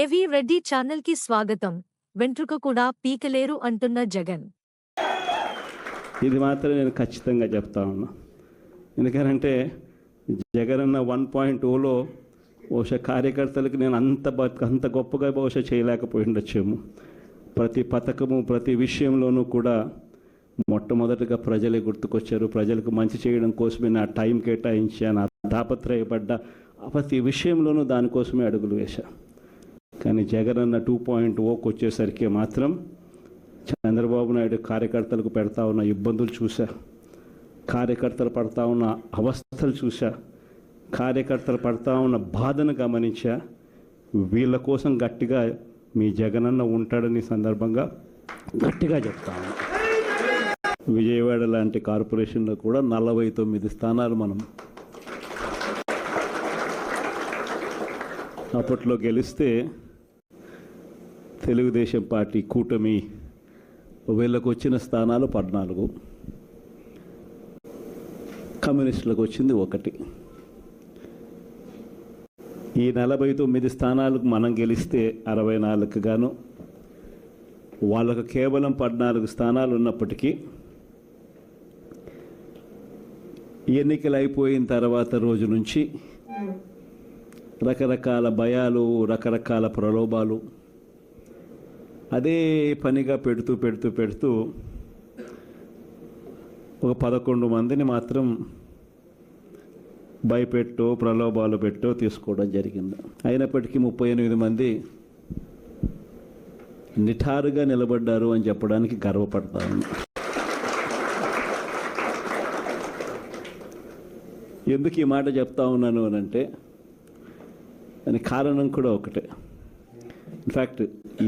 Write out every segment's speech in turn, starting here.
ఏవి రెడ్డి ఛానల్కి స్వాగతం. వెంట్రుక కూడా పీకలేరు అంటున్న జగన్. ఇది మాత్రం నేను ఖచ్చితంగా చెప్తా ఉన్నా. ఎందుకనంటే జగనన్న వన్ పాయింట్ ఓలో బహుశా కార్యకర్తలకు నేను అంత అంత గొప్పగా బహుశా చేయలేకపోయి ఉండొచ్చేమో ప్రతి పథకము ప్రతి విషయంలోనూ కూడా మొట్టమొదటిగా ప్రజలే గుర్తుకొచ్చారు. ప్రజలకు మంచి చేయడం కోసమే నా టైం కేటాయించాను నా తాపత్రయపడ్డ. ప్రతి విషయంలోనూ దానికోసమే అడుగులు వేశాను కానీ జగనన్న టూ పాయింట్ ఓకి వచ్చేసరికి మాత్రం చంద్రబాబు నాయుడు కార్యకర్తలకు పెడతా ఉన్న ఇబ్బందులు చూశా. కార్యకర్తలు పడతా ఉన్న అవస్థలు చూశా. కార్యకర్తలు పడతా ఉన్న బాధను గమనించా. వీళ్ళ కోసం గట్టిగా మీ జగనన్న ఉంటాడని సందర్భంగా గట్టిగా చెప్తాను విజయవాడ లాంటి కార్పొరేషన్లో కూడా నలభై తొమ్మిది స్థానాలు మనం అప్పట్లో గెలిస్తే తెలుగుదేశం పార్టీ కూటమి వీళ్ళకు వచ్చిన స్థానాలు పద్నాలుగు. కమ్యూనిస్టులకు వచ్చింది ఒకటి. ఈ నలభై తొమ్మిది స్థానాలకు మనం గెలిస్తే అరవై నాలుగు గాను వాళ్ళకు కేవలం పద్నాలుగు స్థానాలు ఉన్నప్పటికీ ఎన్నికలు అయిపోయిన తర్వాత రోజు నుంచి రకరకాల భయాలు రకరకాల ప్రలోభాలు అదే పనిగా పెడుతూ పెడుతూ పెడుతూ ఒక పదకొండు మందిని మాత్రం భయపెట్టో ప్రలోభాలు పెట్టో తీసుకోవడం జరిగింది. అయినప్పటికీ ముప్పై ఎనిమిది మంది నిఠారుగా నిలబడ్డారు అని చెప్పడానికి గర్వపడతాను. ఎందుకు ఈ మాట చెప్తా ఉన్నాను అని అంటే దానికి కారణం కూడా ఒకటే. ఇన్ఫ్యాక్ట్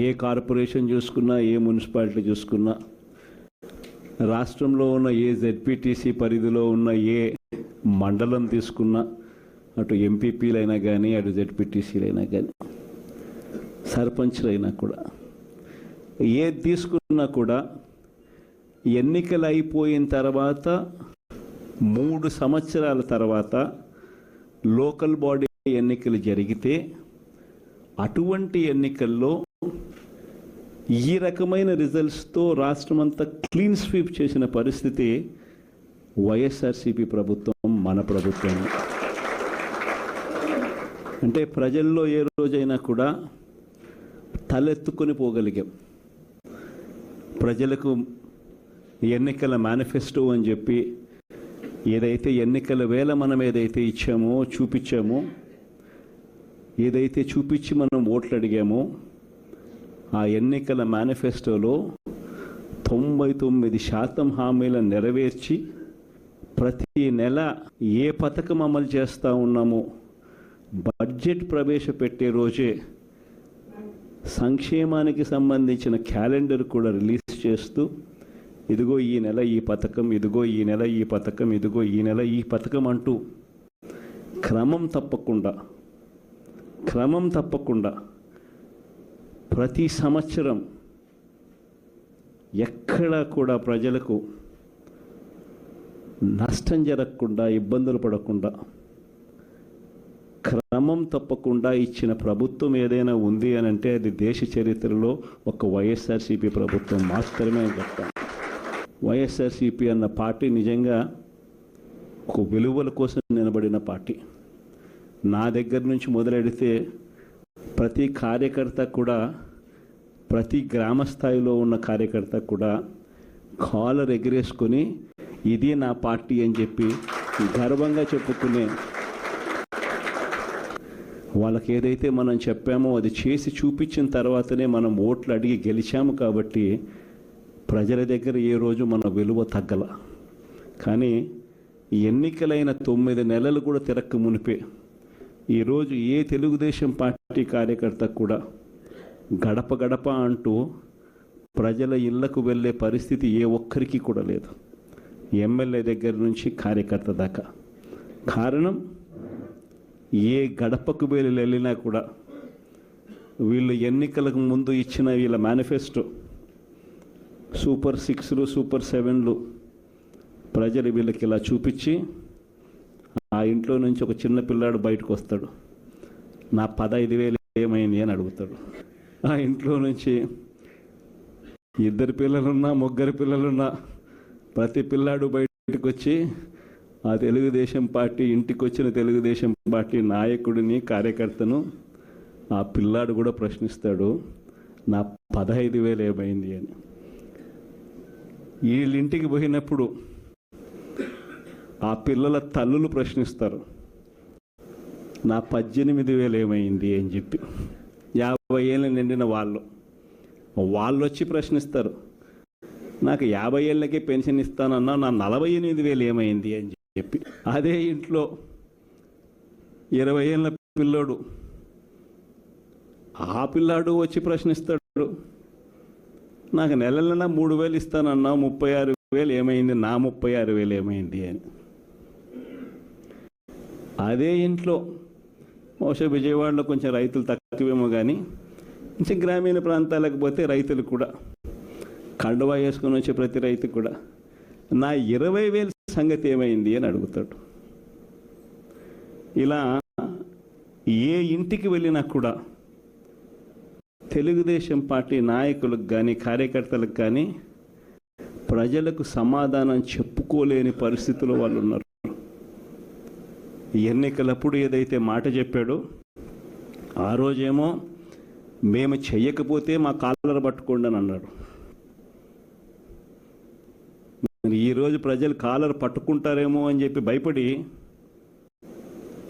ఏ కార్పొరేషన్ చూసుకున్నా ఏ మున్సిపాలిటీ చూసుకున్నా రాష్ట్రంలో ఉన్న ఏ జెడ్పీటీసీ పరిధిలో ఉన్న ఏ మండలం తీసుకున్నా అటు ఎంపీపీలైనా కానీ అటు జెడ్పీటీసీలైనా కానీ సర్పంచ్లైనా కూడా ఏది తీసుకున్నా కూడా ఎన్నికలు అయిపోయిన తర్వాత మూడు సంవత్సరాల తర్వాత లోకల్ బాడీ ఎన్నికలు జరిగితే అటువంటి ఎన్నికల్లో ఈ రకమైన రిజల్ట్స్తో రాష్ట్రం అంతా క్లీన్ స్వీప్ చేసిన పరిస్థితి వైఎస్ఆర్సీపీ ప్రభుత్వం మన ప్రభుత్వం. అంటే ప్రజల్లో ఏ రోజైనా కూడా తలెత్తుకొని పోగలిగాం. ప్రజలకు ఎన్నికల మేనిఫెస్టో అని చెప్పి ఏదైతే ఎన్నికల వేళ మనం ఏదైతే ఇచ్చామో చూపించామో ఏదైతే చూపించి మనం ఓట్లు అడిగామో ఆ ఎన్నికల మేనిఫెస్టోలో తొంభై తొమ్మిది శాతం హామీలను నెరవేర్చి ప్రతి నెల ఏ పథకం అమలు చేస్తూ ఉన్నామో బడ్జెట్ ప్రవేశపెట్టే రోజే సంక్షేమానికి సంబంధించిన క్యాలెండర్ కూడా రిలీజ్ చేస్తూ ఇదిగో ఈ నెల ఈ పథకం ఇదిగో ఈ నెల ఈ పథకం ఇదిగో ఈ నెల ఈ పథకం అంటూ క్రమం తప్పకుండా క్రమం తప్పకుండా ప్రతి సంవత్సరం ఎక్కడా కూడా ప్రజలకు నష్టం జరగకుండా ఇబ్బందులు పడకుండా క్రమం తప్పకుండా ఇచ్చిన ప్రభుత్వం ఏదైనా ఉంది అని అంటే అది దేశ చరిత్రలో ఒక వైఎస్ఆర్సీపీ ప్రభుత్వం మాత్రమే చెప్తాను వైఎస్ఆర్సీపీ అన్న పార్టీ నిజంగా ఒక విలువల కోసం నిలబడిన పార్టీ. నా దగ్గర నుంచి మొదలెడితే ప్రతి కార్యకర్త కూడా ప్రతి గ్రామ స్థాయిలో ఉన్న కార్యకర్త కూడా కాలర్ ఎగిరేసుకొని ఇది నా పార్టీ అని చెప్పి గర్వంగా చెప్పుకునే వాళ్ళకి ఏదైతే మనం చెప్పామో అది చేసి చూపించిన తర్వాతనే మనం ఓట్లు అడిగి గెలిచాము కాబట్టి ప్రజల దగ్గర ఏ రోజు మన విలువ తగ్గల. కానీ ఎన్నికలైన తొమ్మిది నెలలు కూడా తిరక్క మునిపే ఈరోజు ఏ తెలుగుదేశం పార్టీ కార్యకర్త కూడా గడప గడప అంటూ ప్రజల ఇళ్ళకు వెళ్ళే పరిస్థితి ఏ ఒక్కరికి కూడా లేదు. ఎమ్మెల్యే దగ్గర నుంచి కార్యకర్త దాకా. కారణం ఏ గడపకు వీళ్ళు వెళ్ళినా కూడా వీళ్ళు ఎన్నికలకు ముందు ఇచ్చిన వీళ్ళ మేనిఫెస్టో సూపర్ సిక్స్లు సూపర్ సెవెన్లు ప్రజలు వీళ్ళకి ఇలా చూపించి ఇంట్లో నుంచి ఒక చిన్న పిల్లాడు బయటకు వస్తాడు. నా పదహైదు వేలు ఏమైంది అని అడుగుతాడు. ఆ ఇంట్లో నుంచి ఇద్దరు పిల్లలున్నా ముగ్గురు పిల్లలున్నా ప్రతి పిల్లాడు బయటకు వచ్చి ఆ తెలుగుదేశం పార్టీ ఇంటికి వచ్చిన తెలుగుదేశం పార్టీ నాయకుడిని కార్యకర్తను ఆ పిల్లాడు కూడా ప్రశ్నిస్తాడు నా పదహైదు వేలు ఏమైంది అని. వీళ్ళింటికి పోయినప్పుడు ఆ పిల్లల తల్లులు ప్రశ్నిస్తారు నా పద్దెనిమిది వేలు ఏమైంది? అని చెప్పి. యాభై ఏళ్ళు నిండిన వాళ్ళు వాళ్ళు వచ్చి ప్రశ్నిస్తారు నాకు యాభై ఏళ్ళకే పెన్షన్ ఇస్తానన్నా నా నలభై ఎనిమిది వేలు ఏమైంది? అని చెప్పి. అదే ఇంట్లో ఇరవై ఏళ్ళ పిల్లోడు ఆ పిల్లాడు వచ్చి ప్రశ్నిస్తాడు నాకు నెల నెల మూడు వేలు ఇస్తానన్నా ముప్పై ఆరు వేలు ఏమైంది? నా ముప్పై ఆరు వేలు ఏమైంది? అని. అదే ఇంట్లో. బహుశా విజయవాడలో కొంచెం రైతులు తక్కువేమో కానీ కొంచెం గ్రామీణ ప్రాంతాలకు పోతే రైతులు కూడా కండువా వేసుకుని వచ్చే ప్రతి రైతు కూడా నా ఇరవై వేల సంగతి ఏమైంది అని అడుగుతాడు. ఇలా ఏ ఇంటికి వెళ్ళినా కూడా తెలుగుదేశం పార్టీ నాయకులకు కానీ కార్యకర్తలకు కానీ ప్రజలకు సమాధానం చెప్పుకోలేని పరిస్థితిలో వాళ్ళు ఉన్నారు. ఎన్నికలప్పుడు ఏదైతే మాట చెప్పాడో ఆ రోజేమో మేము చెయ్యకపోతే మా కాలర్ పట్టుకోండి అని అన్నాడు. మరి ఈరోజు ప్రజలు కాలర్ పట్టుకుంటారేమో అని చెప్పి భయపడి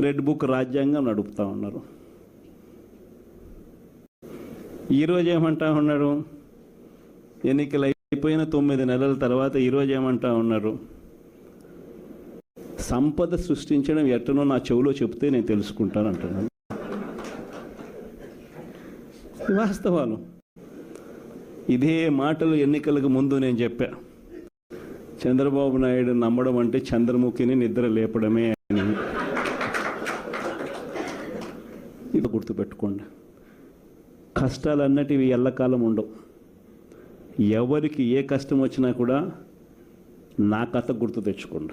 రెడ్ బుక్ రాజ్యాంగం నడుపుతా ఉన్నారు. ఈరోజు ఏమంటా ఉన్నారు? ఎన్నికలు అయిపోయిన తొమ్మిది నెలల తర్వాత ఈరోజు ఏమంటా ఉన్నారు? సంపద సృష్టించడం ఎట్టనో నా చెవిలో చెప్తే నేను తెలుసుకుంటాను అంటున్నాను. వాస్తవాలు. ఇదే మాటలు ఎన్నికలకు ముందు నేను చెప్పా. చంద్రబాబు నాయుడు నమ్మడం అంటే చంద్రముఖిని నిద్ర లేపడమే అని. ఇది గుర్తుపెట్టుకోండి. కష్టాలన్నటివి ఎల్లకాలం ఉండవు. ఎవరికి ఏ కష్టం వచ్చినా కూడా నా కథ గుర్తు తెచ్చుకోండి.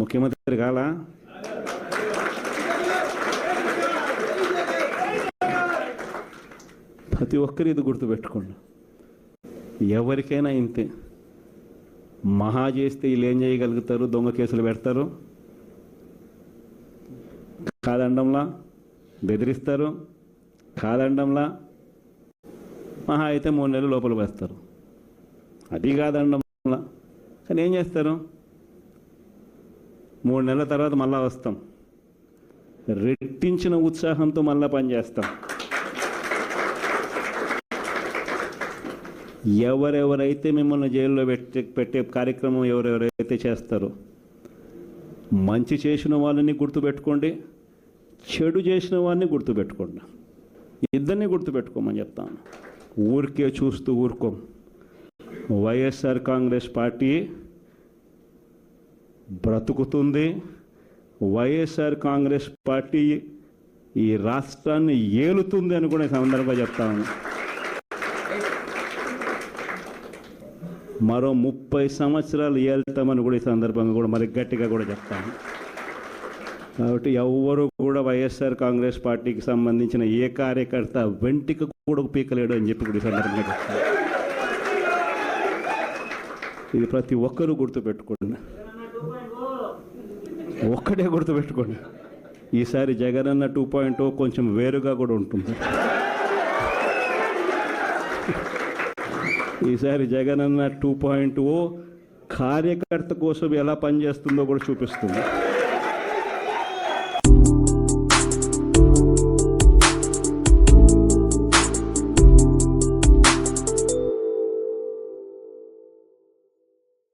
ముఖ్యమంత్రి కాలా ప్రతి ఒక్కరు ఇది గుర్తుపెట్టుకోండి ఎవరికైనా ఇంతే. మహా చేస్తే వీళ్ళు ఏం చేయగలుగుతారు? దొంగ కేసులు పెడతారు. కాదండంలా బెదిరిస్తారు. కాదండంలా మహా అయితే మూడు నెలలు లోపల వేస్తారు. అది కాదండంలా. కానీ ఏం చేస్తారు? మూడు నెలల తర్వాత మళ్ళా వస్తాం. రెట్టించిన ఉత్సాహంతో మళ్ళా పనిచేస్తాం ఎవరెవరైతే మిమ్మల్ని జైల్లో పెట్టే పెట్టే కార్యక్రమం ఎవరెవరైతే చేస్తారో మంచి చేసిన వాళ్ళని గుర్తుపెట్టుకోండి చెడు చేసిన వాడిని గుర్తుపెట్టుకోండి. ఇద్దరిని గుర్తుపెట్టుకోమని చెప్తాను. ఊరికే చూస్తూ ఊరుకోం. వైఎస్ఆర్ కాంగ్రెస్ పార్టీ బ్రతుకుతుంది. వైఎస్ఆర్ కాంగ్రెస్ పార్టీ ఈ రాష్ట్రాన్ని ఏలుతుంది అని కూడా ఈ సందర్భంగా చెప్తాను మరో ముప్పై సంవత్సరాలు ఏళ్తామని కూడా ఈ సందర్భంగా కూడా మరి గట్టిగా కూడా చెప్తాను కాబట్టి ఎవ్వరూ కూడా వైఎస్ఆర్ కాంగ్రెస్ పార్టీకి సంబంధించిన ఏ కార్యకర్త వెంటికి కూడా పీకలేడు అని చెప్పి కూడా ఈ సందర్భంగా చెప్తాను ఇది ప్రతి ఒక్కరూ గుర్తుపెట్టుకోండి. ఒక్కటే గుర్తుపెట్టుకోండి. ఈసారి జగనన్న టూ పాయింట్ కొంచెం వేరుగా కూడా ఉంటుంది. ఈసారి జగనన్న టూ పాయింట్ ఓ కార్యకర్త కోసం ఎలా పనిచేస్తుందో కూడా చూపిస్తుంది.